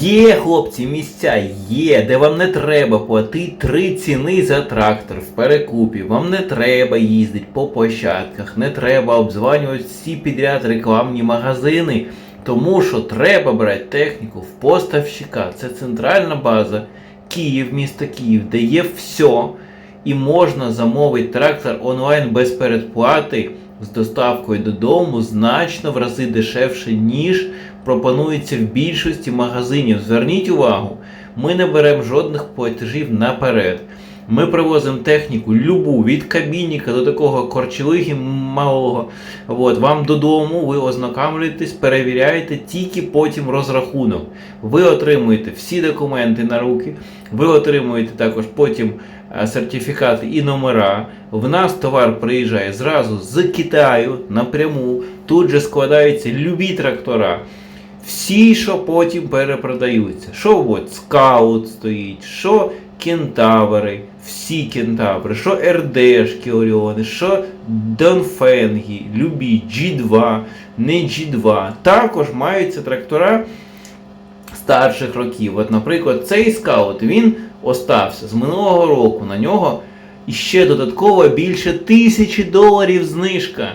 Є, хлопці, місця, є, де вам не треба платити три ціни за трактор в перекупі. Вам не треба їздити по площадках, не треба обзванювати всі підряд рекламні магазини. Тому що треба брати техніку в поставщика. Це центральна база Київ, місто Київ, де є все. І можна замовити трактор онлайн без передплати з доставкою додому значно в рази дешевше, ніж пропонується в більшості магазинів. Зверніть увагу, ми не беремо жодних платежів наперед. Ми привозимо техніку любу від кабініка до такого корчелиги малого. От, вам додому, ви ознакомлюєтесь, перевіряєте, тільки потім розрахунок. Ви отримуєте всі документи на руки, ви отримуєте також потім е, сертифікати і номера. В нас товар приїжджає зразу з Китаю напряму. Тут же складаються любі трактора. Всі, що потім перепродаються. Що от скаут стоїть, що кентаври, всі кентаври, що РДшки Оріони, що Донфенги, любі, G2, не G2. Також маються трактора старших років. От, наприклад, цей скаут він остався з минулого року. На нього іще додатково більше тисячі доларів знижка.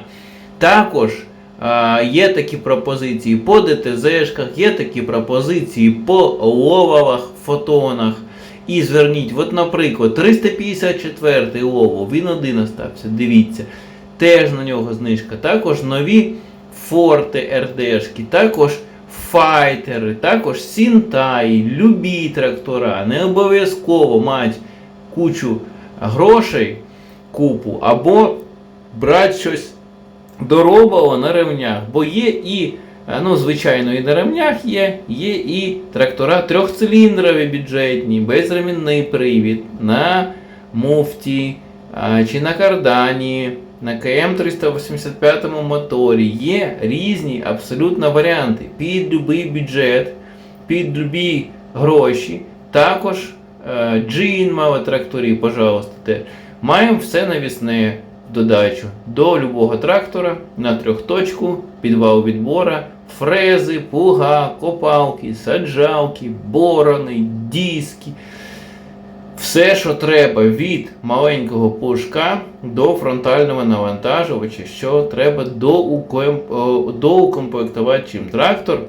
Також є такі пропозиції по ДТЗшках, є такі пропозиції по лововах, фотонах. І зверніть, от, наприклад, 354 лово, він один остався, дивіться. Теж на нього знижка. Також нові форти РДшки, також файтери, також сінтаї, любі трактора. Не обов'язково мати кучу грошей, купу, або брати щось доробало на ремнях. Бо є і, е, ну, звичайно, і на ремнях є, є і трактора трьохциліндрові бюджетні, безремінний привід, на муфті чи на кардані, на КМ 385 моторі. Є різні абсолютно варіанти під будь-який бюджет, під любі гроші. Також е, джин мали тракторі, пожалуйста. Маємо все навісне додачу до любого трактора на трьохточку, підвал відбора, фрези, плуга, копалки, саджалки, борони, диски. Все, що треба від маленького пушка до фронтального навантажувача, що треба доукомп- доукомплектувати чим трактор.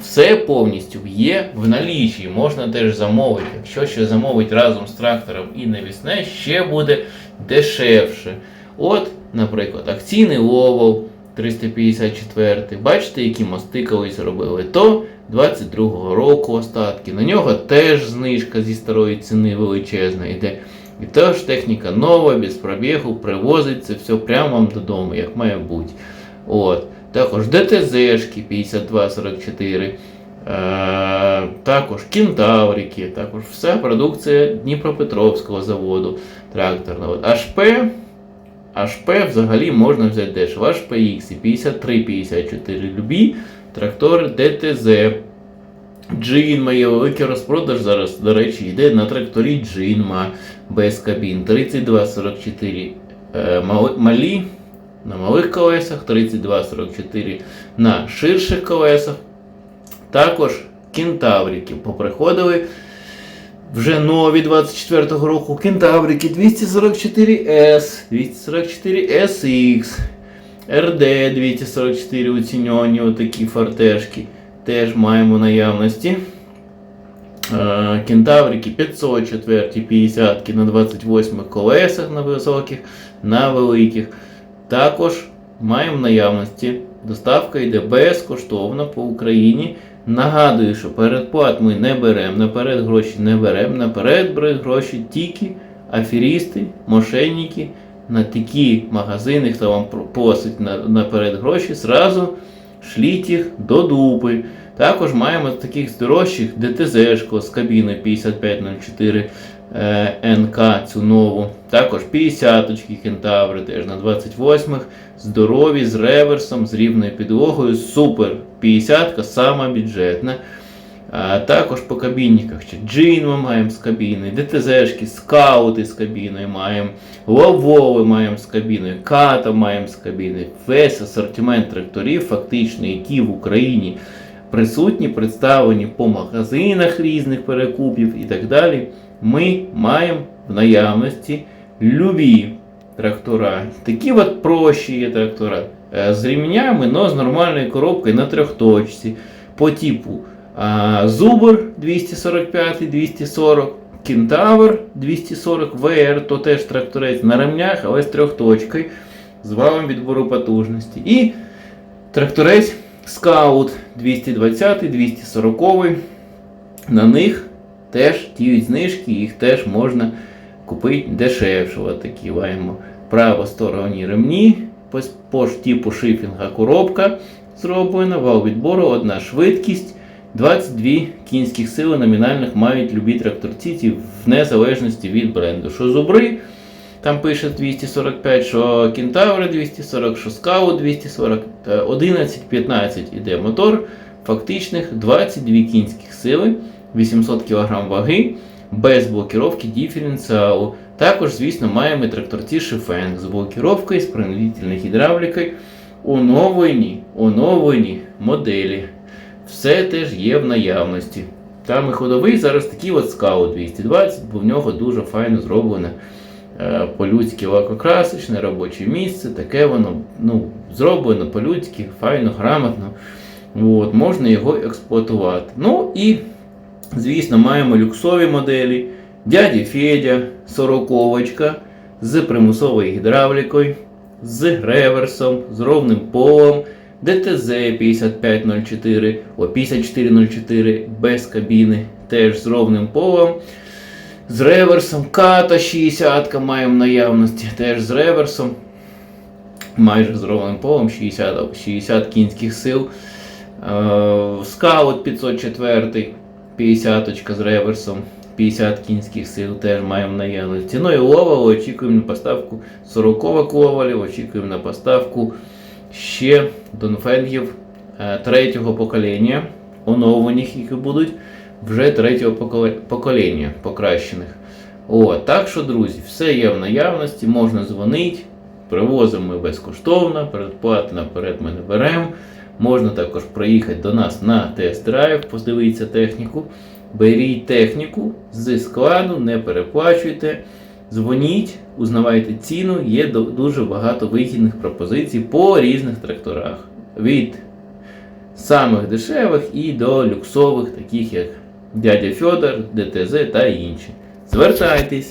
Все повністю є в налічі. Можна теж замовити. Якщо ще замовить разом з трактором і навісне, ще буде дешевше. От, наприклад, акційний ловол 354. Бачите, які мости колись робили? То 22-го року остатки. На нього теж знижка зі старої ціни величезна йде. І теж техніка нова, без пробігу, привозиться все прямо вам додому, як має бути. От. Також ДТЗшки 5244. Е, також кентаврики, також вся продукція Дніпропетровського заводу тракторного. HP, HP взагалі можна взяти дешево. HPX і 53-54 любі трактори ДТЗ. Джинма є великий розпродаж зараз, до речі, йде на тракторі Джинма без кабін 3244 е, малі на малих колесах, 3244 на ширших колесах. Також кентаврики поприходили вже нові 24-го року кентаврики 244S, 244SX, RD 244 оціньовані отакі фортешки. Теж маємо наявності. Е, Кентаврики 504, 50 на 28 колесах на високих, на великих. Також маємо наявності. Доставка йде безкоштовно по Україні. Нагадую, що передплат ми не беремо, наперед гроші не беремо, наперед беруть гроші тільки аферісти, мошенники, на такі магазини, хто вам про- просить наперед гроші, зразу шліть їх до дупи. Також маємо таких дорожчих ДТЗ з кабіною 5504 е, НК цю нову. Також 50-очки кентаври теж на 28-х. Здорові, з реверсом, з рівною підлогою. Супер. 50-ка сама бюджетна. А також по кабінниках ще джин ми маємо з кабіною, ДТЗшки, скаути з кабіною маємо, лавови маємо з кабіною, ката маємо з кабіною. Весь асортимент тракторів, фактично, які в Україні присутні, представлені по магазинах різних перекупів і так далі. Ми маємо в наявності любі трактора. Такі от прощі є трактора е, з ремнями, але з нормальною коробкою на трьохточці по типу Зубр 245-240, Кентавр 240 VR, то теж тракторець на ремнях, але з трьохточкою, з валом відбору потужності. І тракторець Scout 220-240. На них теж діють знижки, їх теж можна купити дешевше. Такі маємо правосторонні ремні по, типу шифінга коробка зроблена, вал відбору, одна швидкість. 22 кінських сили номінальних мають любі тракторці ці в незалежності від бренду. Що зубри, там пише 245, що кентаври 240, що скаут 240, 11-15 іде мотор, фактичних 22 кінських сили, 800 кг ваги, без блокіровки диференціалу. Також, звісно, маємо і тракторці Шифенг з блокіровкою, з принудительною гідравлікою. Оновлені, оновлені моделі. Все теж є в наявності. Там і ходовий зараз такий от скаут 220, бо в нього дуже файно зроблено е, по-людськи лакокрасочне робоче місце. Таке воно ну, зроблено по-людськи, файно, грамотно. От, можна його експлуатувати. Ну і, звісно, маємо люксові моделі. Дяді Федя, сороковочка з примусовою гідравлікою, з реверсом, з ровним полом. ДТЗ 5504, о 5404 без кабіни, теж з ровним полом. З реверсом ката 60 маємо наявності, теж з реверсом. Майже з ровним полом 60, 60 кінських сил. Е, Скаут 504, 50 з реверсом, 50 кінських сил теж маємо в наявності. Ну і ловало, очікуємо на поставку 40 ковалів, очікуємо на поставку ще донфенгів е, третього покоління, оновлених, які будуть вже третього покоління покращених. О, так що, друзі, все є в наявності, можна дзвонити, привозимо ми безкоштовно, передплати наперед ми не беремо. Можна також приїхати до нас на тест-драйв, подивитися техніку. Беріть техніку зі складу, не переплачуйте. Дзвоніть, узнавайте ціну, є дуже багато вигідних пропозицій по різних тракторах. Від самих дешевих і до люксових, таких як дядя Фьодор, ДТЗ та інші. Звертайтеся.